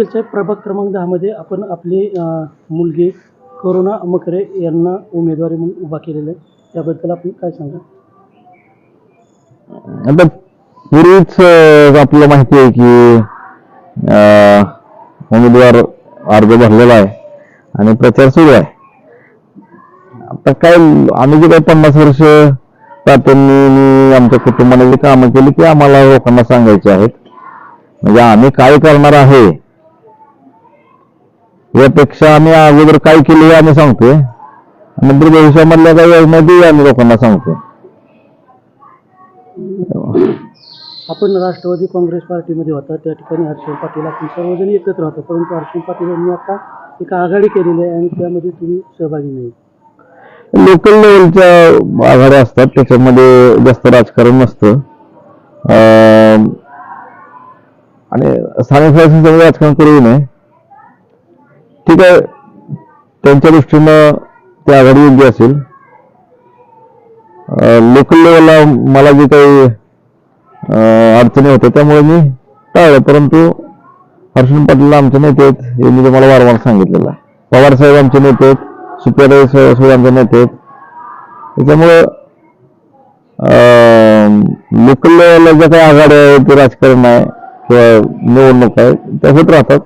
वकील साहेब प्रभाग क्रमांक दहामध्ये आपण आपली मुलगी करुणा मकरे यांना उमेदवारी म्हणून उभा केलेलं आहे. त्याबद्दल आपण काय सांगा आता पूर्वीच आपल्याला माहिती आहे की उमेदवार अर्ज भरलेला आहे आणि प्रचार सुरू आहे. आता काय आम्ही जे काही पन्नास वर्ष तात्यांनी आमच्या कुटुंबाने जे कामं केली ते आम्हाला लोकांना सांगायचे आहेत. म्हणजे आम्ही काय करणार आहे यापेक्षा आम्ही अगोदर काय केले आम्ही सांगतोय. नंतर भविष्यामधल्या काही योजना आम्ही लोकांना सांगतोय. आपण राष्ट्रवादी काँग्रेस पार्टीमध्ये होता त्या ठिकाणी हर्षल पाटील आपण सर्वजण एकत्र होतो परंतु हर्षल पाटील यांनी आता एक आघाडी केलेली आहे आणि त्यामध्ये तुम्ही सहभागी नाही. लोकल लेवलच्या आघाड्या असतात त्याच्यामध्ये जास्त राजकारण नसतं. आणि स्थानिक राजकारण करू नये. ठीक आहे. त्यांच्या दृष्टीनं ती आघाडी योग्य असेल. लोकल लेवलला मला जे काही अडचणी होत्या त्यामुळे मी टाळलं परंतु हर्षण पाटील आमचे नेते आहेत यांनी तुम्हाला वारंवार सांगितलेलं पवार साहेब आमचे नेते आहेत सुप्रियाताई साहेब आमचे नेते आहेत. त्याच्यामुळं लोकल लेवलला ज्या काही आघाड्या आहेत ते राजकारण आहे किंवा निवडणूक आहे त्या होत राहतात.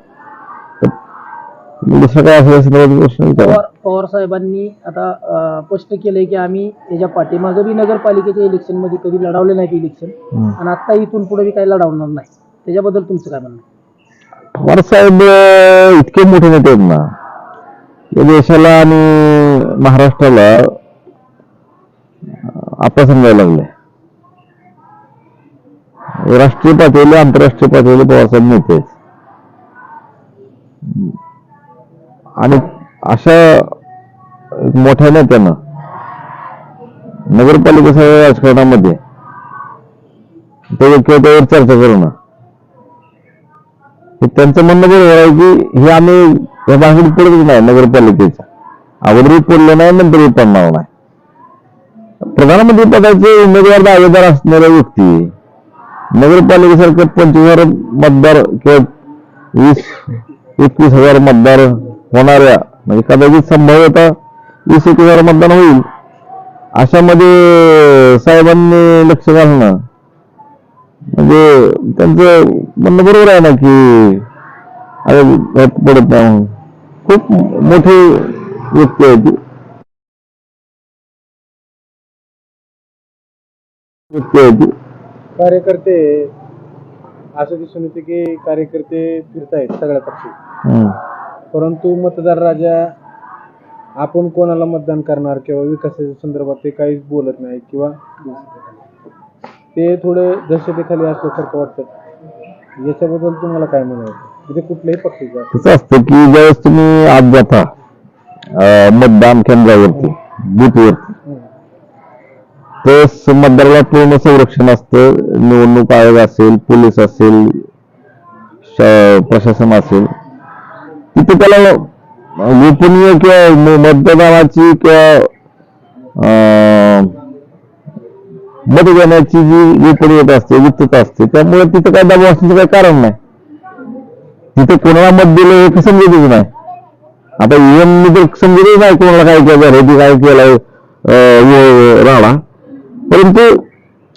दुसरं काय असेल संदर्भात प्रश्न विचारा. पवार पवार साहेबांनी आता अं, स्पष्ट केलंय की आम्ही त्याच्या पाठीमागं बी नगरपालिकेच्या इलेक्शनमध्ये कधी लढवले नाहीत इलेक्शन. हम्म. आणि आता इथून पुढे बी काही लढवणार नाही. त्याच्याबद्दल तुमचं काय म्हणणं? आहे? पवार साहेब अं, इतके मोठे नेते आहेत ना. या देशाला आणि महाराष्ट्राला आता समजायला लागले. राष्ट्रीय पातळीला आंतरराष्ट्रीय पातळीला पवारसाहेब नेते आहेत. आणि अशा एक मोठ्या नगरपालिका नगरपालिकेच्या राजकारणामध्ये ते चर्चा करणं हे त्यांचं म्हणणं बरोबर आहे की हे आम्ही या भाषेत पडतच नाही नगरपालिकेच्या अगोदरही पडलं नाही नंतरही पडणार नाही. प्रधानमंत्री पदाचे उमेदवार दावेदार असणाऱ्या व्यक्ती नगरपालिकेसारखं पंचवीस हजार मतदार किंवा वीस एकवीस हजार मतदार होणाऱ्या म्हणजे कदाचित संभाव्यता वीस एकवीस हजार मतदान होईल अशामध्ये साहेबांनी लक्ष घालणं म्हणजे त्यांचं म्हणणं बरोबर आहे ना की अरे पडत नाही. खूप मोठी व्यक्ती आहे ती व्यक्ती आहे ती कार्यकर्ते असं दिसून येते की कार्यकर्ते फिरतायत सगळ्या पक्षी. परंतु मतदार राजा आपण कोणाला मतदान करणार किंवा विकासाच्या संदर्भात ते काहीच बोलत नाही किंवा ते थोडे दहशतीखाली असल्यासारखं वाटतं. याच्याबद्दल तुम्हाला काय म्हणायचं म्हणजे कुठल्याही पक्षाचं. कसं असतं की ज्यावेळेस तुम्ही आज जाता मतदान केंद्रावरती बूथवरती त्यावेळेस मतदाराला पूर्ण संरक्षण असतं. निवडणूक आयोग असेल पोलीस असेल प्रशासन असेल तिथे त्याला गोपनीय किंवा मतदानाची किंवा अं, जी गोपनीयता असते गुप्तता असते त्यामुळे तिथं काय दबाव असण्याचं काही कारण नाही. तिथे कोणाला मत दिलं हे समजतच नाही. आता ईएम मी तर समजतच नाही कोणाला काय केलं रेडी काय केलंय अं, राणा परंतु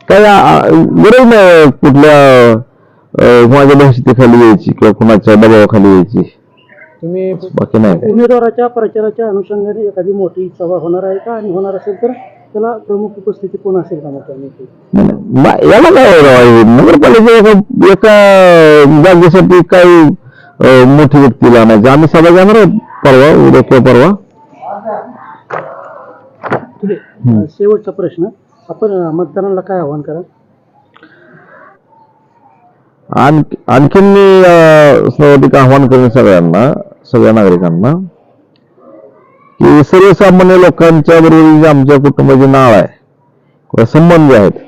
काय गरज नाही कुठल्या अं, कोणाच्या खाली यायची किंवा कोणाच्या दबावाखाली यायची. तुम्ही बाकी नाही. उमेदवाराच्या प्रचाराच्या अनुषंगाने एखादी मोठी सभा होणार आहे का? आणि होणार असेल तर त्याला प्रमुख उपस्थिती कोण असेल का मोठ्या नेते नाही, नाही. मा- याला काय? नगरपालिकेच्या एका- एका जागेसाठी काही अं, मोठी व्यक्तीला आणायचं आम्ही सभा घेणार आहोत. परवा उद्या किंवा परवा. ठीक आहे शेवटचा प्रश्न. आपण अ, मतदारांना काय आव्हान करा आणखी आणखीन मी अं, सर्वाधिक आव्हान करेन सगळ्यांना. सगळ्या नागरिकांना की सर्वसामान्य लोकांच्या बरोबर जे आमच्या कुटुंबाचे नाळ आहे किंवा संबंध आहेत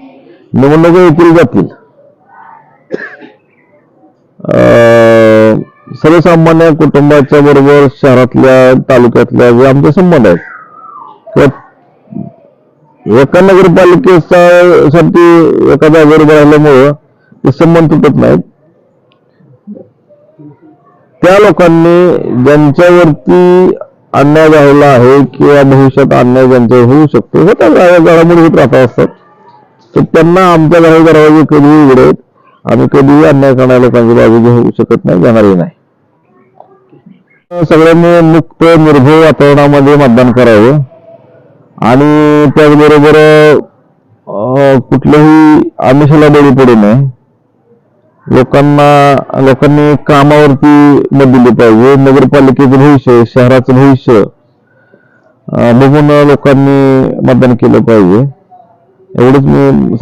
निवडणुका येतील जातील अं, सर्वसामान्य कुटुंबाच्या बरोबर शहरातल्या तालुक्यातल्या जे आमचे संबंध आहेत एका नगरपालिकेचा साठी एका जागेवर राहिल्यामुळं ते संबंध तुटत नाहीत. त्या लोकांनी ज्यांच्यावरती अन्याय झालेला आहे किंवा भविष्यात अन्याय ज्यांच्यावर होऊ शकतो हे त्या घडामोडी होत राहत असतात. तर त्यांना आमच्या गावी दरवाजे कधीही उघडत आम्ही कधीही अन्याय करणाऱ्या लोकांची बाजू घेऊ शकत नाही घेणारही नाही. सगळ्यांनी मुक्त निर्भय वातावरणामध्ये मतदान करावं. आणि त्याचबरोबर अं, कुठल्याही आमिषाला बळी पडू नये. लोकांना लोकांनी कामावरती मत दिली पाहिजे. नगरपालिकेचं भविष्य शहराचं भविष्य बघून लोकांनी मतदान केलं पाहिजे. एवढंच मी